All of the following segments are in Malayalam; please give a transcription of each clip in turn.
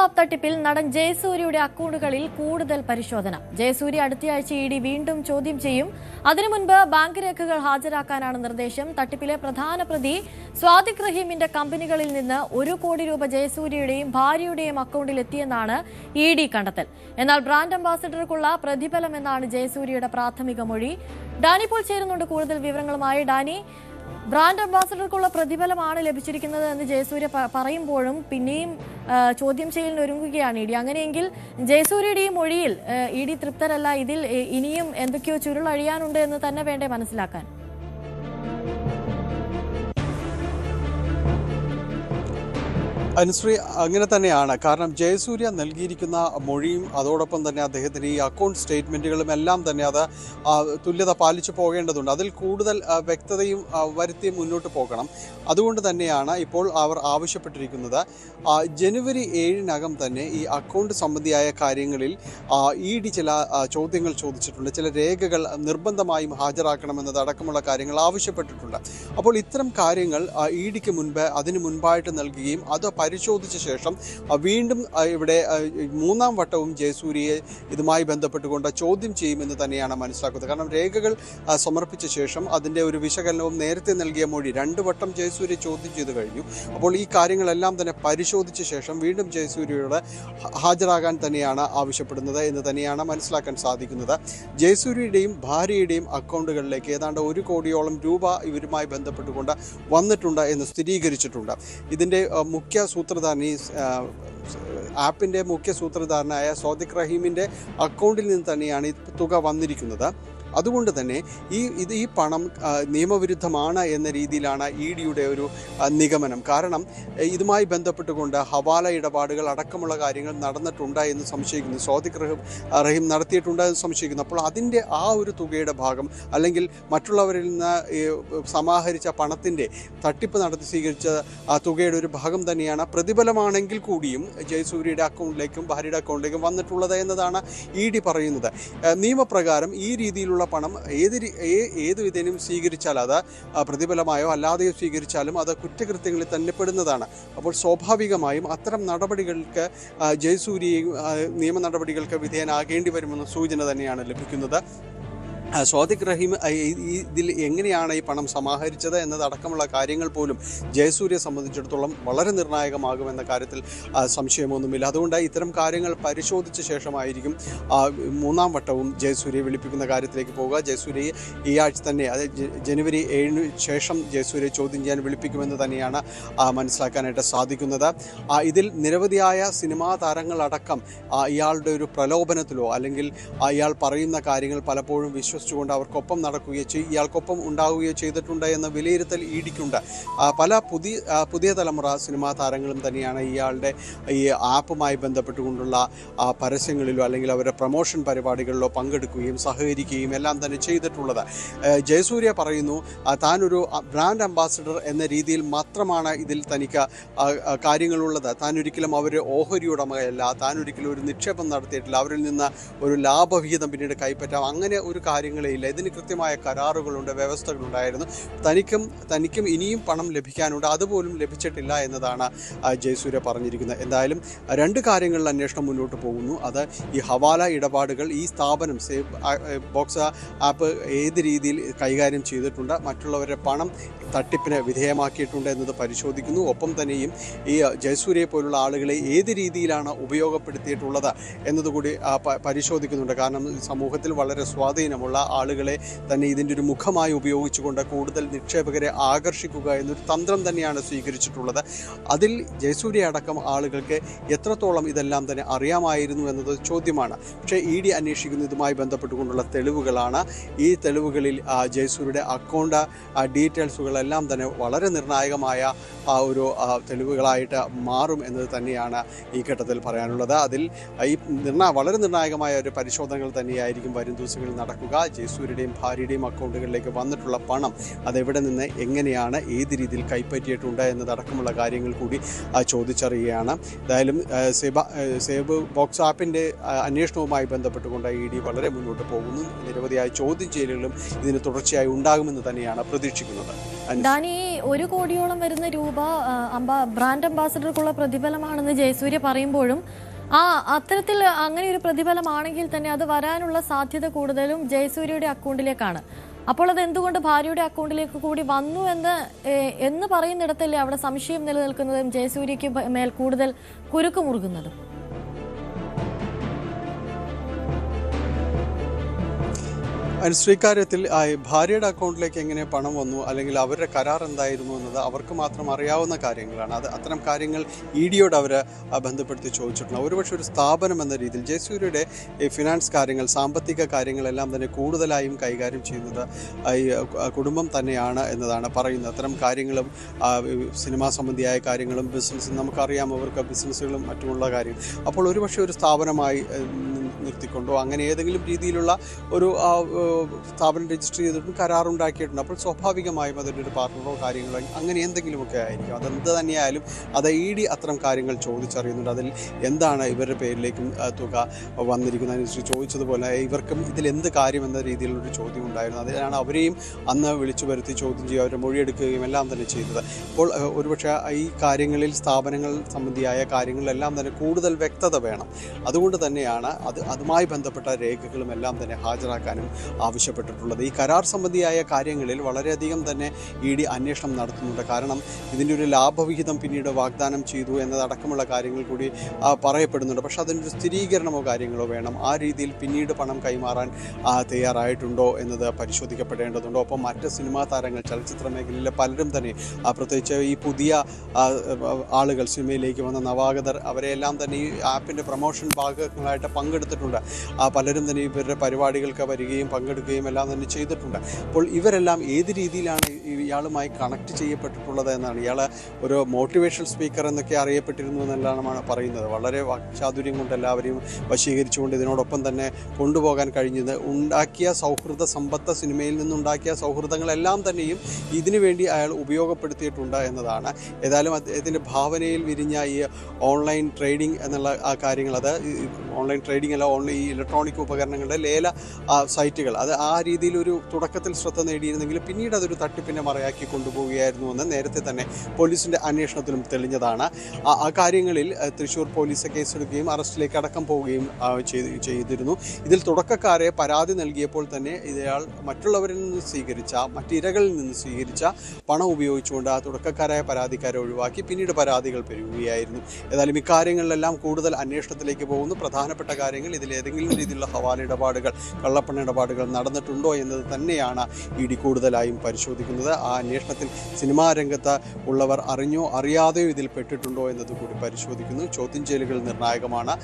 ആപ്പ് തട്ടിപ്പിൽ നടൻ ജയസൂര്യയുടെ അക്കൗണ്ടുകളിൽ കൂടുതൽ പരിശോധന. ജയസൂര്യ അടുത്തയാഴ്ച ഇ ഡി വീണ്ടും ചോദ്യം ചെയ്യും. അതിനു മുൻപ് ബാങ്ക് രേഖകൾ ഹാജരാക്കാനാണ് നിർദ്ദേശം. തട്ടിപ്പിലെ പ്രധാന പ്രതി സ്വാദിഖ് റഹീമിന്റെ കമ്പനികളിൽ നിന്ന് ഒരു കോടി രൂപ ജയസൂര്യയുടെയും ഭാര്യയുടെയും അക്കൗണ്ടിൽ എത്തിയെന്നാണ് ഇ ഡി കണ്ടെത്തൽ. എന്നാൽ ബ്രാൻഡ് അംബാസിഡർക്കുള്ള പ്രതിഫലമെന്നാണ് ജയസൂര്യയുടെ പ്രാഥമിക മൊഴി. ഡാനിപ്പോൾ പോൾ ചേരുന്നുണ്ട് കൂടുതൽ വിവരങ്ങളുമായി. ഡാനി ബ്രാൻഡ് അംബാസഡർക്കുള്ള പ്രതിഫലമാണ് ലഭിച്ചിരിക്കുന്നത് എന്ന് ജയസൂര്യ പറയുമ്പോഴും പിന്നെയും ചോദ്യം ചെയ്യലിന് ഒരുങ്ങുകയാണ് ഇ ഡി. അങ്ങനെയെങ്കിൽ ജയസൂര്യയുടെ ഈ മൊഴിയിൽ ഇ ഡി തൃപ്തരല്ല. ഇതിൽ ഇനിയും എന്തൊക്കെയോ ചുരുളഴിയാനുണ്ട് എന്ന് തന്നെ വേണ്ടേ മനസ്സിലാക്കാൻ? അനുശ്രീ അങ്ങനെ തന്നെയാണ്. കാരണം ജയസൂര്യ നൽകിയിരിക്കുന്ന മൊഴിയും അതോടൊപ്പം തന്നെ അദ്ദേഹത്തിന്റെ ഈ അക്കൗണ്ട് സ്റ്റേറ്റ്മെന്റുകളും എല്ലാം തന്നെ അത് തുല്യത പാലിച്ചു പോകേണ്ടതുണ്ട്. അതിൽ കൂടുതൽ വ്യക്തതയും വരുത്തി മുന്നോട്ട് പോകണം. അതുകൊണ്ട് തന്നെയാണ് ഇപ്പോൾ അവർ ആവശ്യപ്പെട്ടിരിക്കുന്നത്. ജനുവരി ഏഴിനകം തന്നെ ഈ അക്കൗണ്ട് സംബന്ധിയായ കാര്യങ്ങളിൽ ഇ ഡി ചില ചോദ്യങ്ങൾ ചോദിച്ചിട്ടുണ്ട്. ചില രേഖകൾ നിർബന്ധമായും ഹാജരാക്കണമെന്നത് അടക്കമുള്ള കാര്യങ്ങൾ ആവശ്യപ്പെട്ടിട്ടുണ്ട്. അപ്പോൾ ഇത്തരം കാര്യങ്ങൾ ഇ ഡിക്ക് മുൻപ് അതിന് മുൻപായിട്ട് നൽകുകയും അത് പരിശോധിച്ച ശേഷം വീണ്ടും ഇവിടെ മൂന്നാം വട്ടവും ജയസൂര്യയെ ഇതുമായി ബന്ധപ്പെട്ടുകൊണ്ട് ചോദ്യം ചെയ്യുമെന്ന് തന്നെയാണ് മനസ്സിലാക്കുന്നത്. കാരണം രേഖകൾ സമർപ്പിച്ച ശേഷം അതിന്റെ ഒരു വിശകലനവും നേരത്തെ നൽകിയ മൊഴി രണ്ട് വട്ടം ജയസൂര്യ ചോദ്യം ചെയ്തു കഴിഞ്ഞു. അപ്പോൾ ഈ കാര്യങ്ങളെല്ലാം തന്നെ പരിശോധിച്ച ശേഷം വീണ്ടും ജയസൂര്യയോട് ഹാജരാകാൻ തന്നെയാണ് ആവശ്യപ്പെടുന്നത് എന്ന് തന്നെയാണ് മനസ്സിലാക്കാൻ സാധിക്കുന്നത്. ജയസൂര്യയുടെയും ഭാര്യയുടെയും അക്കൗണ്ടുകളിലേക്ക് ഏതാണ്ട് ഒരു കോടിയോളം രൂപ ഇവരുമായി ബന്ധപ്പെട്ടുകൊണ്ട് വന്നിട്ടുണ്ട് എന്ന് സ്ഥിരീകരിച്ചിട്ടുണ്ട്. ഇതിന്റെ മുഖ്യ സൂത്രധാരൻ ഈ ആപ്പിന്റെ മുഖ്യ സൂത്രധാരനായ സോദിഖ് റഹീമിന്റെ അക്കൗണ്ടിൽ നിന്ന് തന്നെയാണ് ഈ തുക വന്നിരിക്കുന്നത്. അതുകൊണ്ട് തന്നെ ഈ ഇത് ഈ പണം നിയമവിരുദ്ധമാണ് എന്ന രീതിയിലാണ് ഇ ഡിയുടെ ഒരു നിഗമനം. കാരണം ഇതുമായി ബന്ധപ്പെട്ടുകൊണ്ട് ഹവാല ഇടപാടുകൾ അടക്കമുള്ള കാര്യങ്ങൾ നടന്നിട്ടുണ്ട് എന്ന് സംശയിക്കുന്നു. സ്വാതിക് റഹിം റഹീം നടത്തിയിട്ടുണ്ട് എന്ന് സംശയിക്കുന്നു. അപ്പോൾ അതിന്റെ ആ ഒരു തുകയുടെ ഭാഗം അല്ലെങ്കിൽ മറ്റുള്ളവരിൽ നിന്ന് സമാഹരിച്ച പണത്തിന്റെ തട്ടിപ്പ് നടത്തി സ്വീകരിച്ച ആ തുകയുടെ ഒരു ഭാഗം തന്നെയാണ് പ്രതിഫലമാണെങ്കിൽ കൂടിയും ജയസൂര്യയുടെ അക്കൗണ്ടിലേക്കും ഭാര്യയുടെ അക്കൗണ്ടിലേക്കും വന്നിട്ടുള്ളത് എന്നതാണ് ഇ ഡി പറയുന്നത്. നിയമപ്രകാരം ഈ രീതിയിലുള്ള പണം ഏത് ഏത് വിധേനയും സ്വീകരിച്ചാൽ അത് പ്രതിഫലമായോ അല്ലാതെയോ സ്വീകരിച്ചാലും അത് കുറ്റകൃത്യങ്ങളിൽ തന്നെ പെടുന്നതാണ്. അപ്പോൾ സ്വാഭാവികമായും അത്തരം നടപടികൾക്ക് ജയസൂര്യയും നിയമ നടപടികൾക്ക് വിധേയനാകേണ്ടി വരുമെന്ന സൂചന തന്നെയാണ് ലഭിക്കുന്നത്. സ്വാദിഖ് റഹീം ഇതിൽ എങ്ങനെയാണ് ഈ പണം സമാഹരിച്ചത് എന്നതടക്കമുള്ള കാര്യങ്ങൾ പോലും ജയസൂര്യ സംബന്ധിച്ചിടത്തോളം വളരെ നിർണായകമാകുമെന്ന കാര്യത്തിൽ സംശയമൊന്നുമില്ല. അതുകൊണ്ട് ഇത്തരം കാര്യങ്ങൾ പരിശോധിച്ച ശേഷമായിരിക്കും മൂന്നാം വട്ടവും ജയസൂര്യയെ വിളിപ്പിക്കുന്ന കാര്യത്തിലേക്ക് പോവുക. ജയസൂര്യയെ ഈ ആഴ്ച തന്നെ അതായത് ജനുവരി ഏഴിന് ശേഷം ജയസൂര്യയെ ചോദ്യം ചെയ്യാൻ വിളിപ്പിക്കുമെന്ന് തന്നെയാണ് മനസ്സിലാക്കാനായിട്ട് സാധിക്കുന്നത്. ഇതിൽ നിരവധിയായ സിനിമാ താരങ്ങളടക്കം ഇയാളുടെ ഒരു പ്രലോഭനത്തിലോ അല്ലെങ്കിൽ ഇയാൾ പറയുന്ന കാര്യങ്ങൾ പലപ്പോഴും വിശ്വസിച്ചുകൊണ്ട് അവർക്കൊപ്പം നടക്കുകയോ ചെയ്യും ഇയാൾക്കൊപ്പം ഉണ്ടാവുകയോ ചെയ്തിട്ടുണ്ട് എന്ന വിലയിരുത്തൽ ഇടിക്കുണ്ട്. പല പുതിയ പുതിയ തലമുറ സിനിമാ താരങ്ങളും തന്നെയാണ് ഇയാളുടെ ഈ ആപ്പുമായി ബന്ധപ്പെട്ടുകൊണ്ടുള്ള പരസ്യങ്ങളിലോ അല്ലെങ്കിൽ അവരുടെ പ്രൊമോഷൻ പരിപാടികളിലോ പങ്കെടുക്കുകയും സഹകരിക്കുകയും എല്ലാം തന്നെ ചെയ്തിട്ടുള്ളത്. ജയസൂര്യ പറയുന്നു താനൊരു ബ്രാൻഡ് അംബാസിഡർ എന്ന രീതിയിൽ മാത്രമാണ് ഇതിൽ തനിക്ക് കാര്യങ്ങളുള്ളത് താൻ ഒരിക്കലും അവർ ഓഹരി ഉടമയല്ല താൻ ഒരിക്കലും ഒരു നിക്ഷേപം നടത്തിയിട്ടില്ല. അവരിൽ നിന്ന് ഒരു ലാഭവിഹിതം പിന്നീട് കൈപ്പറ്റാം. അങ്ങനെ ഒരു കാര്യങ്ങളേ ഇല്ല ഇതിന് കൃത്യമായ കരാറുകളുണ്ട് വ്യവസ്ഥകളുണ്ടായിരുന്നു. തനിക്കും തനിക്കും ഇനിയും പണം ലഭിക്കാനുണ്ട്. അതുപോലും ലഭിച്ചിട്ടില്ല എന്നതാണ് ജയസൂര്യ പറഞ്ഞിരിക്കുന്നത്. എന്തായാലും രണ്ട് കാര്യങ്ങളിൽ അന്വേഷണം മുന്നോട്ട് പോകുന്നു. അത് ഈ ഹവാല ഇടപാടുകൾ ഈ സ്ഥാപനം ബോക്സ ബോക്സ് ആപ്പ് ഏത് രീതിയിൽ കൈകാര്യം ചെയ്തിട്ടുണ്ട് മറ്റുള്ളവരുടെ പണം തട്ടിപ്പിന് വിധേയമാക്കിയിട്ടുണ്ട് എന്നത് പരിശോധിക്കുന്നു. ഒപ്പം തന്നെയും ഈ ജയസൂര്യയെ പോലുള്ള ആളുകളെ ഏത് രീതിയിലാണ് ഉപയോഗപ്പെടുത്തിയിട്ടുള്ളത് എന്നതുകൂടി പരിശോധിക്കുന്നുണ്ട്. കാരണം സമൂഹത്തിൽ വളരെ സ്വാധീനമുള്ള ആളുകളെ തന്നെ ഇതിന്റെ ഒരു മുഖമായി ഉപയോഗിച്ചുകൊണ്ട് കൂടുതൽ നിക്ഷേപകരെ ആകർഷിക്കുക എന്നൊരു തന്ത്രം തന്നെയാണ് സ്വീകരിച്ചിട്ടുള്ളത്. അതിൽ ജയസൂര്യ അടക്കം ആളുകൾക്ക് എത്രത്തോളം ഇതെല്ലാം തന്നെ അറിയാമായിരുന്നു എന്നത് ചോദ്യമാണ്. പക്ഷേ ഇ ഡി അന്വേഷിക്കുന്ന. ഇതുമായി ബന്ധപ്പെട്ടുകൊണ്ടുള്ള തെളിവുകളാണ്. ഈ തെളിവുകളിൽ ആ, ജയസൂര്യയുടെ അക്കൗണ്ട് ഡീറ്റെയിൽസുകളെല്ലാം തന്നെ വളരെ നിർണായകമായ ആ ഒരു തെളിവുകളായിട്ട് മാറും എന്നത് തന്നെയാണ് ഈ ഘട്ടത്തിൽ പറയാനുള്ളത്. അതിൽ ഈ നിർണ വളരെ നിർണായകമായ ഒരു പരിശോധനകൾ തന്നെയായിരിക്കും വരും ദിവസങ്ങളിൽ നടക്കുക. ജയസൂര്യയുടെയും ഭാര്യയുടെയും അക്കൗണ്ടുകളിലേക്ക് വന്നിട്ടുള്ള പണം അതെവിടെ നിന്ന് എങ്ങനെയാണ് ഏത് രീതിയിൽ കൈപ്പറ്റിയിട്ടുണ്ട് എന്നതടക്കമുള്ള കാര്യങ്ങൾ കൂടി ചോദിച്ചറിയുകയാണ്. എന്തായാലും സേബ സേബ് ബോക്സ് ആപ്പിന്റെ അന്വേഷണവുമായി ബന്ധപ്പെട്ടുകൊണ്ട് ഇ ഡി വളരെ മുന്നോട്ട് പോകുന്നു. നിരവധിയായ ചോദ്യം ചെയ്യലുകളും ഇതിന് തുടർച്ചയായി ഉണ്ടാകുമെന്ന് തന്നെയാണ് പ്രതീക്ഷിക്കുന്നത്. ഒരു കോടിയോളം വരുന്ന രൂപ ആ, ബ്രാൻഡ് അംബാസഡർക്കുള്ള പ്രതിഫലമാണെന്ന് ജയസൂര്യ പറയുമ്പോഴും ആ അത്തരത്തിൽ അങ്ങനെ ഒരു പ്രതിഫലമാണെങ്കിൽ തന്നെ അത് വരാനുള്ള സാധ്യത കൂടുതലും ജയസൂര്യയുടെ അക്കൗണ്ടിലേക്കാണ്. അപ്പോൾ അത് എന്തുകൊണ്ട് ഭാര്യയുടെ അക്കൗണ്ടിലേക്ക് കൂടി വന്നു എന്ന് എന്ന് പറയുന്നിടത്തല്ലേ അവിടെ സംശയം നിലനിൽക്കുന്നതും ജയസൂര്യക്ക് മേൽ കൂടുതൽ കുരുക്ക് മുറുകുന്നതും? അനുശ്രീ ഇക്കാര്യത്തിൽ ആ, ഭാര്യയുടെ അക്കൗണ്ടിലേക്ക് എങ്ങനെ പണം വന്നു അല്ലെങ്കിൽ അവരുടെ കരാർ എന്തായിരുന്നു എന്നത് അവർക്ക് മാത്രം അറിയാവുന്ന കാര്യങ്ങളാണ്. അത് അത്തരം കാര്യങ്ങൾ ഇ ഡിയോട് അവർ ബന്ധപ്പെടുത്തി ചോദിച്ചിട്ടുണ്ട്. ഒരുപക്ഷെ ഒരു സ്ഥാപനം എന്ന രീതിയിൽ ജയസൂര്യയുടെ ഈ ഫിനാൻസ് കാര്യങ്ങൾ സാമ്പത്തിക കാര്യങ്ങളെല്ലാം തന്നെ കൂടുതലായും കൈകാര്യം ചെയ്യുന്നത് ഈ കുടുംബം തന്നെയാണ് എന്നതാണ് പറയുന്നത്. അത്തരം കാര്യങ്ങളും സിനിമാ സംബന്ധിയായ കാര്യങ്ങളും ബിസിനസ് നമുക്കറിയാം അവർക്ക് ബിസിനസ്സുകളും മറ്റുമുള്ള കാര്യം. അപ്പോൾ ഒരുപക്ഷെ ഒരു സ്ഥാപനമായി നിർത്തിക്കൊണ്ടോ? അങ്ങനെ ഏതെങ്കിലും രീതിയിലുള്ള ഒരു സ്ഥാപനം രജിസ്റ്റർ ചെയ്തിട്ടും കരാറുണ്ടാക്കിയിട്ടുണ്ട്. അപ്പോൾ സ്വാഭാവികമായും അതിന്റെ ഒരു പാർട്ണറോ കാര്യങ്ങളോ അങ്ങനെ എന്തെങ്കിലുമൊക്കെ ആയിരിക്കും. അതെന്ത് തന്നെയായാലും അത് ഇ ഡി അത്തരം കാര്യങ്ങൾ ചോദിച്ചറിയുന്നുണ്ട്. അതിൽ എന്താണ് ഇവരുടെ പേരിലേക്കും തുക വന്നിരിക്കുന്നത്? അനുസരിച്ച് ചോദിച്ചതുപോലെ ഇവർക്കും ഇതിൽ എന്ത് കാര്യമെന്ന രീതിയിലുള്ളൊരു ചോദ്യം ഉണ്ടായിരുന്നു. അതിനാണ് അവരെയും അന്ന് വിളിച്ചു വരുത്തി ചോദ്യം ചെയ്യുക അവരെ മൊഴിയെടുക്കുകയും എല്ലാം തന്നെ ചെയ്തത്. അപ്പോൾ ഒരുപക്ഷെ ഈ കാര്യങ്ങളിൽ സ്ഥാപനങ്ങൾ സംബന്ധിയായ കാര്യങ്ങളിലെല്ലാം തന്നെ കൂടുതൽ വ്യക്തത വേണം. അതുകൊണ്ട് തന്നെയാണ് അത് അതുമായി ബന്ധപ്പെട്ട രേഖകളും എല്ലാം തന്നെ ഹാജരാക്കാനും ആവശ്യപ്പെട്ടിട്ടുള്ളത്. ഈ കരാർ സംബന്ധിയായ കാര്യങ്ങളിൽ വളരെയധികം തന്നെ ഇ ഡി അന്വേഷണം നടത്തുന്നുണ്ട്. കാരണം ഇതിന്റെ ഒരു ലാഭവിഹിതം പിന്നീട് വാഗ്ദാനം ചെയ്തു എന്നതടക്കമുള്ള കാര്യങ്ങൾ കൂടി പറയപ്പെടുന്നുണ്ട്. പക്ഷേ അതിനൊരു സ്ഥിരീകരണമോ കാര്യങ്ങളോ വേണം. ആ രീതിയിൽ പിന്നീട് പണം കൈമാറാൻ തയ്യാറായിട്ടുണ്ടോ എന്നത് പരിശോധിക്കപ്പെടേണ്ടതുണ്ടോ. ഒപ്പം മറ്റ് സിനിമാ താരങ്ങൾ ചലച്ചിത്ര മേഖലയിലെ പലരും തന്നെ പ്രത്യേകിച്ച് ഈ പുതിയ ആളുകൾ സിനിമയിലേക്ക് വന്ന നവാഗതർ അവരെല്ലാം തന്നെ ഈ ആപ്പിന്റെ പ്രൊമോഷൻ ഭാഗങ്ങളായിട്ട് പങ്കെടുത്തിട്ടുണ്ട് ആ, പലരും തന്നെ ഇവരുടെ പരിപാടികൾക്ക് വരികയും പങ്കെടുക്കുകയും എല്ലാം തന്നെ ചെയ്തിട്ടുണ്ട്. അപ്പോൾ ഇവരെല്ലാം ഏത് രീതിയിലാണ് ഇയാളുമായി കണക്ട് ചെയ്യപ്പെട്ടിട്ടുള്ളത് എന്നാണ്. ഇയാൾ ഒരു മോട്ടിവേഷണൽ സ്പീക്കർ എന്നൊക്കെ അറിയപ്പെട്ടിരുന്നു എന്നെല്ലാമാണ് പറയുന്നത്. വളരെ വാക്ചാതുര്യം കൊണ്ട് എല്ലാവരെയും വശീകരിച്ചുകൊണ്ട് ഇതിനോടൊപ്പം തന്നെ കൊണ്ടുപോകാൻ കഴിഞ്ഞത്. ഉണ്ടാക്കിയ സൗഹൃദ സമ്പത്ത് സിനിമയിൽ നിന്നുണ്ടാക്കിയ സൗഹൃദങ്ങളെല്ലാം തന്നെയും ഇതിനു വേണ്ടി അയാൾ ഉപയോഗപ്പെടുത്തിയിട്ടുണ്ട് എന്നതാണ്. ഏതായാലും അദ്ദേഹത്തിന്റെ ഭാവനയിൽ വിരിഞ്ഞ ഈ ഓൺലൈൻ ട്രേഡിംഗ് എന്നുള്ള ആ കാര്യങ്ങൾ അത് ഓൺലൈൻ ട്രേഡിംഗ് അല്ല ഓൺലൈൻ ഈ ഇലക്ട്രോണിക് ഉപകരണങ്ങളുടെ ലേല സൈറ്റുകൾ അത് ആ രീതിയിൽ ഒരു തുടക്കത്തിൽ ശ്രദ്ധ നേടിയിരുന്നെങ്കിൽ പിന്നീട് അതൊരു തട്ടിപ്പിനെ മറയാക്കി കൊണ്ടുപോവുകയായിരുന്നു എന്ന് നേരത്തെ തന്നെ പോലീസിന്റെ അന്വേഷണത്തിലും തെളിഞ്ഞതാണ്. ആ കാര്യങ്ങളിൽ തൃശ്ശൂർ പോലീസ് കേസെടുക്കുകയും അറസ്റ്റിലേക്ക് അടക്കം പോവുകയും ചെയ്തിരുന്നു. ഇതിൽ തുടക്കക്കാരെ പരാതി നൽകിയപ്പോൾ തന്നെ ഇയാൾ മറ്റുള്ളവരിൽ നിന്ന് സ്വീകരിച്ച മറ്റിരകളിൽ നിന്ന് സ്വീകരിച്ച പണം ഉപയോഗിച്ചുകൊണ്ട് ആ തുടക്കക്കാരായ പരാതിക്കാരെ ഒഴിവാക്കി പിന്നീട് പരാതികൾ പെരുകുകയായിരുന്നു. ഏതായാലും ഇക്കാര്യങ്ങളിലെല്ലാം കൂടുതൽ അന്വേഷണത്തിലേക്ക് പോകുന്നു. പ്രധാനപ്പെട്ട കാര്യങ്ങൾ ഇതിൽ ഏതെങ്കിലും രീതിയിലുള്ള ഹവാല ഇടപാടുകൾ കള്ളപ്പണ ഇടപാടുകൾ നടന്നിട്ടുണ്ടോ എന്നത് തന്നെയാണ് ഇ ഡി കൂടുതലായും പരിശോധിക്കുന്നത്. ആ അന്വേഷണത്തിൽ സിനിമാ രംഗത്ത് ഉള്ളവർ അറിഞ്ഞോ അറിയാതെയോ ഇതിൽ പെട്ടിട്ടുണ്ടോ എന്നത് കൂടി പരിശോധിക്കുന്നു. ചോദ്യം ചെയ്യലുകൾ നിർണായകമാണ്.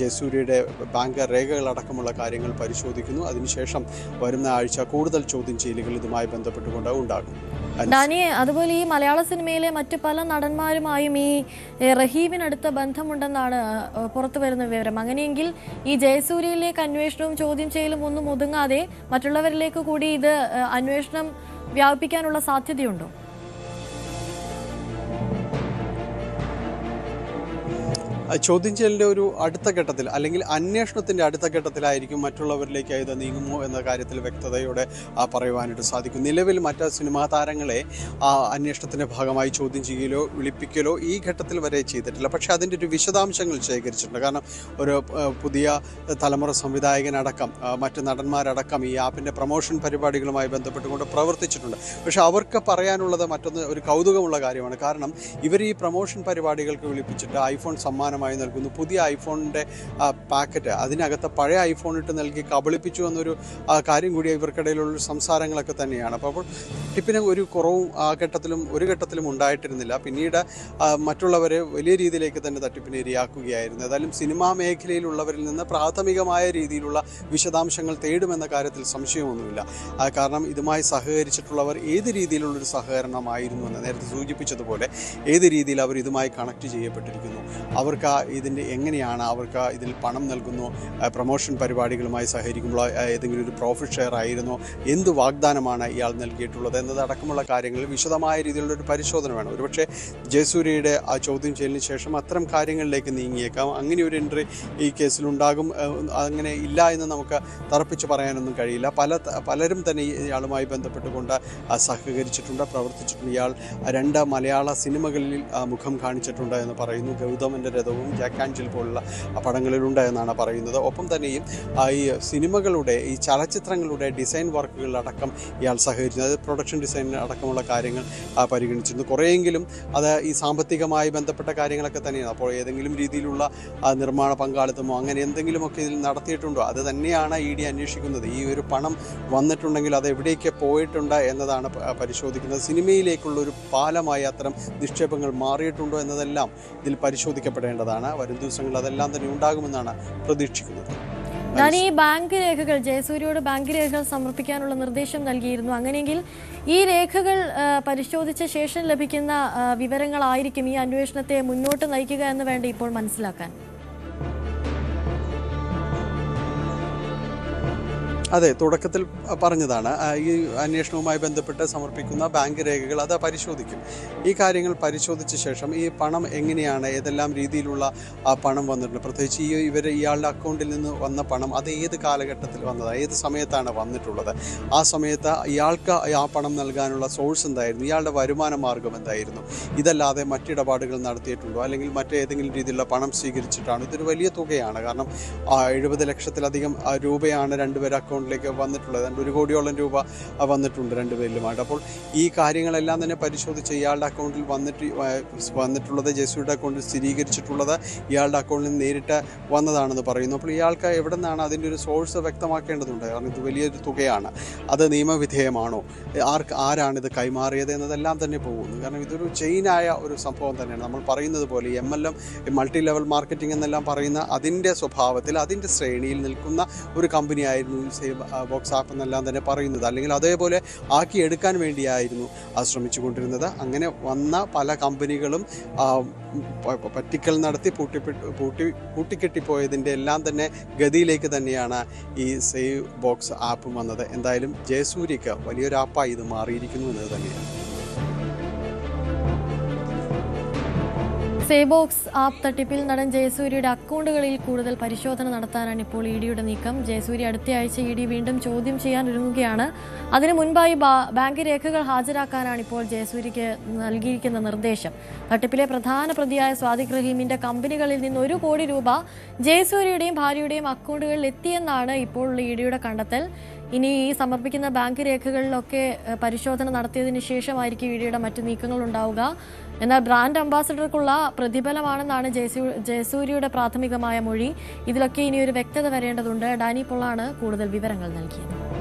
ജയസൂര്യയുടെ ബാങ്ക് രേഖകളടക്കമുള്ള കാര്യങ്ങൾ പരിശോധിക്കുന്നു. അതിനുശേഷം വരുന്ന ആഴ്ച കൂടുതൽ ചോദ്യം ചെയ്യലുകൾ ഇതുമായി ബന്ധപ്പെട്ടുകൊണ്ട് ഉണ്ടാകും. ഡാനി അതുപോലെ ഈ മലയാള സിനിമയിലെ മറ്റു പല നടന്മാരുമായും ഈ റഹീമിനടുത്ത ബന്ധമുണ്ടെന്നാണ് പുറത്തു വരുന്ന വിവരം. അങ്ങനെയെങ്കിൽ ഈ ജയസൂര്യയിലേക്ക് അന്വേഷണവും ചോദ്യം ചെയ്യലും ഒന്നും ഒതുങ്ങാതെ മറ്റുള്ളവരിലേക്ക് കൂടി ഇത് അന്വേഷണം വ്യാപിപ്പിക്കാനുള്ള സാധ്യതയുണ്ടോ? ചോദ്യം ചെയ്യലിന്റെ ഒരു അടുത്ത ഘട്ടത്തിൽ അല്ലെങ്കിൽ അന്വേഷണത്തിന്റെ അടുത്ത ഘട്ടത്തിലായിരിക്കും മറ്റുള്ളവരിലേക്ക് ഇത് നീങ്ങുമോ എന്ന കാര്യത്തിൽ വ്യക്തതയോടെ പറയുവാനായിട്ട് സാധിക്കും. നിലവിൽ മറ്റ് സിനിമാ താരങ്ങളെ അന്വേഷണത്തിന്റെ ഭാഗമായി ചോദ്യം ചെയ്യലോ വിളിപ്പിക്കലോ ഈ ഘട്ടത്തിൽ വരെ ചെയ്തിട്ടില്ല. പക്ഷേ അതിന്റെ ഒരു വിശദാംശങ്ങൾ ശേഖരിച്ചിട്ടുണ്ട്. കാരണം ഒരു പുതിയ തലമുറ സംവിധായകനടക്കം മറ്റ് നടന്മാരടക്കം ഈ ആപ്പിന്റെ പ്രൊമോഷൻ പരിപാടികളുമായി ബന്ധപ്പെട്ടുകൊണ്ട് പ്രവർത്തിച്ചിട്ടുണ്ട്. പക്ഷേ അവർക്ക് പറയാനുള്ളത് മറ്റൊന്ന് ഒരു കൗതുകമുള്ള കാര്യമാണ്. കാരണം ഇവർ ഈ പ്രൊമോഷൻ പരിപാടികൾക്ക് വിളിപ്പിച്ചിട്ട് ഐഫോൺ സമ്മാനമായി നൽകുന്നു. പുതിയ ഐഫോണിന്റെ പാക്കറ്റ് അതിനകത്ത് പഴയ ഐഫോൺ ഇട്ട് നൽകി കബളിപ്പിച്ചു എന്നൊരു കാര്യം കൂടി ഇവർക്കിടയിലുള്ള സംസാരങ്ങളൊക്കെ തന്നെയാണ്. അപ്പോൾ അപ്പോൾ ടിപ്പിന് ഒരു കുറവും ആ ഘട്ടത്തിലും ഒരു ഘട്ടത്തിലും ഉണ്ടായിട്ടിരുന്നില്ല. പിന്നീട് മറ്റുള്ളവരെ വലിയ രീതിയിലേക്ക് തന്നെ തട്ടിപ്പിന് ഇരയാക്കുകയായിരുന്നു. ഏതായാലും സിനിമാ മേഖലയിലുള്ളവരിൽ നിന്ന് പ്രാഥമികമായ രീതിയിലുള്ള വിശദാംശങ്ങൾ തേടുമെന്ന കാര്യത്തിൽ സംശയമൊന്നുമില്ല. കാരണം ഇതുമായി സഹകരിച്ചിട്ടുള്ളവർ ഏത് രീതിയിലുള്ളൊരു സഹകരണമായിരുന്നു എന്ന് നേരത്തെ സൂചിപ്പിച്ചതുപോലെ ഏത് രീതിയിൽ അവർ ഇതുമായി കണക്ട് ചെയ്യപ്പെട്ടിരിക്കുന്നു. അവർക്ക് അവർക്ക് ഇതിന്റെ എങ്ങനെയാണ് അവർക്ക് ഇതിൽ പണം നൽകുന്നു പ്രൊമോഷൻ പരിപാടികളുമായി സഹകരിക്കുമ്പോൾ ഏതെങ്കിലും ഒരു പ്രോഫിറ്റ് ഷെയർ ആയിരുന്നോ എന്ത് വാഗ്ദാനമാണ് ഇയാൾ നൽകിയിട്ടുള്ളത് എന്നതടക്കമുള്ള കാര്യങ്ങൾ വിശദമായ രീതിയിലുള്ള ഒരു പരിശോധന വേണം. ഒരുപക്ഷെ ജയസൂര്യയുടെ ആ ചോദ്യം ചെയ്യലിന് ശേഷം അത്തരം കാര്യങ്ങളിലേക്ക് നീങ്ങിയേക്കാം. അങ്ങനെ ഒരു എൻട്രി ഈ കേസിലുണ്ടാകും ഉണ്ടാകും അങ്ങനെ ഇല്ല എന്ന് നമുക്ക് തറപ്പിച്ച് പറയാനൊന്നും കഴിയില്ല. പല പലരും തന്നെ ഇയാളുമായി ബന്ധപ്പെട്ടുകൊണ്ട് സഹകരിച്ചിട്ടുണ്ട് പ്രവർത്തിച്ചിട്ടുണ്ട്. ഇയാൾ രണ്ട് മലയാള സിനിമകളിൽ മുഖം കാണിച്ചിട്ടുണ്ട് എന്ന് പറയുന്നു. ഗൗതമന്റെ രഥവും ജാക്ക് ആൻജിൽ പോലുള്ള ആ, പടങ്ങളിലുണ്ട് എന്നാണ് പറയുന്നത്. ഒപ്പം തന്നെയും ഈ സിനിമകളുടെ ഈ ചലച്ചിത്രങ്ങളുടെ ഡിസൈൻ വർക്കുകളിലടക്കം ഇയാൾ സഹകരിച്ചു അത് പ്രൊഡക്ഷൻ ഡിസൈൻ അടക്കമുള്ള കാര്യങ്ങൾ പരിഗണിച്ചിരുന്നു. കുറേയെങ്കിലും അത് ഈ സാമ്പത്തികമായി ബന്ധപ്പെട്ട കാര്യങ്ങളൊക്കെ തന്നെയാണ്. അപ്പോൾ ഏതെങ്കിലും രീതിയിലുള്ള നിർമ്മാണ പങ്കാളിത്തമോ അങ്ങനെ എന്തെങ്കിലുമൊക്കെ ഇതിൽ നടത്തിയിട്ടുണ്ടോ? അത് തന്നെയാണ് ഇ ഡി അന്വേഷിക്കുന്നത്. ഈ ഒരു പണം വന്നിട്ടുണ്ടെങ്കിൽ അത് എവിടേക്ക് പോയിട്ടുണ്ട് എന്നതാണ് പരിശോധിക്കുന്നത്. സിനിമയിലേക്കുള്ള ഒരു പാലമായി അത്തരം നിക്ഷേപങ്ങൾ മാറിയിട്ടുണ്ടോ എന്നതെല്ലാം ഇതിൽ പരിശോധിക്കപ്പെടേണ്ടതാണ് വരും ദിവസങ്ങളിൽ അതെല്ലാം തന്നെ ഉണ്ടാകുമെന്നാണ് പ്രതീക്ഷിക്കുന്നത്. ഞാൻ ഈ ബാങ്ക് രേഖകൾ ജയസൂര്യയോട് ബാങ്ക് രേഖകൾ സമർപ്പിക്കാനുള്ള നിർദ്ദേശം നൽകിയിരുന്നു. അങ്ങനെയെങ്കിൽ ഈ രേഖകൾ പരിശോധിച്ച ശേഷം ലഭിക്കുന്ന വിവരങ്ങളായിരിക്കും ഈ അന്വേഷണത്തെ മുന്നോട്ട് നയിക്കുക എന്ന് വേണ്ട ഇപ്പോൾ മനസ്സിലാക്കാൻ. അതെ തുടക്കത്തിൽ പറഞ്ഞതാണ് ഈ അന്വേഷണവുമായി ബന്ധപ്പെട്ട് സമർപ്പിക്കുന്ന ബാങ്ക് രേഖകൾ അത് പരിശോധിക്കും. ഈ കാര്യങ്ങൾ പരിശോധിച്ച ശേഷം ഈ പണം എങ്ങനെയാണ് ഏതെല്ലാം രീതിയിലുള്ള പണം വന്നിട്ടുണ്ട്. പ്രത്യേകിച്ച് ഈ ഇവർ ഇയാളുടെ അക്കൗണ്ടിൽ നിന്ന് വന്ന പണം അത് ഏത് കാലഘട്ടത്തിൽ വന്നതാണ് ഏത് സമയത്താണ് വന്നിട്ടുള്ളത്? ആ സമയത്ത് ഇയാൾക്ക് ആ പണം നൽകാനുള്ള സോഴ്സ് എന്തായിരുന്നു? ഇയാളുടെ വരുമാന മാർഗം എന്തായിരുന്നു? ഇതല്ലാതെ മറ്റിടപാടുകൾ നടത്തിയിട്ടുണ്ടോ? അല്ലെങ്കിൽ മറ്റേതെങ്കിലും രീതിയിലുള്ള പണം സ്വീകരിച്ചിട്ടാണ്? ഇതൊരു വലിയ തുകയാണ്. കാരണം എഴുപത് ലക്ഷത്തിലധികം രൂപയാണ് രൂപയാണ് രണ്ടുപേരുടെ അക്കൗണ്ടിലേക്ക് വന്നിട്ടുള്ളത്. രണ്ട് ഒരു കോടിയോളം രൂപ വന്നിട്ടുണ്ട് രണ്ടുപേരിലുമായിട്ട് അപ്പോൾ ഈ കാര്യങ്ങളെല്ലാം തന്നെ പരിശോധിച്ച് ഇയാളുടെ അക്കൗണ്ടിൽ വന്നിട്ട് വന്നിട്ടുള്ളത് ജെസുയുടെ അക്കൗണ്ടിൽ സ്ഥിരീകരിച്ചിട്ടുള്ളത് ഇയാളുടെ അക്കൗണ്ടിൽ നിന്ന് നേരിട്ട് വന്നതാണെന്ന് പറയുന്നു. അപ്പോൾ ഇയാൾക്ക് എവിടെ നിന്നാണ് അതിന്റെ ഒരു സോഴ്സ് വ്യക്തമാക്കേണ്ടതുണ്ട്? കാരണം ഇത് വലിയൊരു തുകയാണ്. അത് നിയമവിധേയമാണോ? ആർക്ക് ആരാണ് ഇത് കൈമാറിയത് എന്നതെല്ലാം തന്നെ പോകുന്നു. കാരണം ഇതൊരു ചെയിനായ ഒരു സംഭവം തന്നെയാണ്. നമ്മൾ പറയുന്നത് പോലെ M L M multi level marketing എന്നെല്ലാം പറയുന്ന അതിന്റെ സ്വഭാവത്തിൽ അതിന്റെ ശ്രേണിയിൽ നിൽക്കുന്ന ഒരു കമ്പനി ബോക്സ് ആപ്പ് എന്നെല്ലാം തന്നെ പറയുന്നത്. അല്ലെങ്കിൽ അതേപോലെ ആക്കി എടുക്കാൻ വേണ്ടിയായിരുന്നു അത് ശ്രമിച്ചുകൊണ്ടിരുന്നത്. അങ്ങനെ വന്ന പല കമ്പനികളും പറ്റിക്കൽ നടത്തി പൂട്ടിപ്പെട്ട് പൂട്ടി പൂട്ടിക്കെട്ടിപ്പോയതിന്റെ എല്ലാം തന്നെ ഗതിയിലേക്ക് തന്നെയാണ് ഈ സേവ് ബോക്സ് ആപ്പ് വന്നത്. എന്തായാലും ജയസൂര്യക്ക് വലിയൊരു ആപ്പായി ഇത് മാറിയിരിക്കുന്നു എന്നത് തന്നെയാണ്. സേബോക്സ് ആപ്പ് തട്ടിപ്പിൽ നടൻ ജയസൂര്യയുടെ അക്കൗണ്ടുകളിൽ കൂടുതൽ പരിശോധന നടത്താനാണ് ഇപ്പോൾ ഇ ഡിയുടെ നീക്കം. ജയസൂര്യ അടുത്തയാഴ്ച ഇ ഡി വീണ്ടും ചോദ്യം ചെയ്യാൻ ഒരുങ്ങുകയാണ്. അതിനു മുൻപായി ബാങ്ക് രേഖകൾ ഹാജരാക്കാനാണ് ഇപ്പോൾ ജയസൂര്യക്ക് നൽകിയിരിക്കുന്ന നിർദ്ദേശം. തട്ടിപ്പിലെ പ്രധാന പ്രതിയായ സ്വാദിഖ് റഹീമിന്റെ കമ്പനികളിൽ നിന്ന് ഒരു കോടി രൂപ ജയസൂര്യയുടെയും ഭാര്യയുടെയും അക്കൗണ്ടുകളിൽ എത്തിയെന്നാണ് ഇപ്പോൾ ഇ ഡിയുടെ കണ്ടെത്തൽ. ഇനി ഈ സമർപ്പിക്കുന്ന ബാങ്ക് രേഖകളിലൊക്കെ പരിശോധന നടത്തിയതിനു ശേഷമായിരിക്കും ഇ ഡിയുടെ മറ്റു നീക്കങ്ങൾ ഉണ്ടാവുക. എന്നാൽ ബ്രാൻഡ് അംബാസഡർക്കുള്ള പ്രതിഫലമാണെന്നാണ് ജയസൂ ജയസൂര്യയുടെ പ്രാഥമികമായ മൊഴി. ഇതിലൊക്കെ ഇനി ഒരു വ്യക്തത വരേണ്ടതുണ്ട്. ഡാനി പൊള്ളാണ് കൂടുതൽ വിവരങ്ങൾ നൽകിയത്.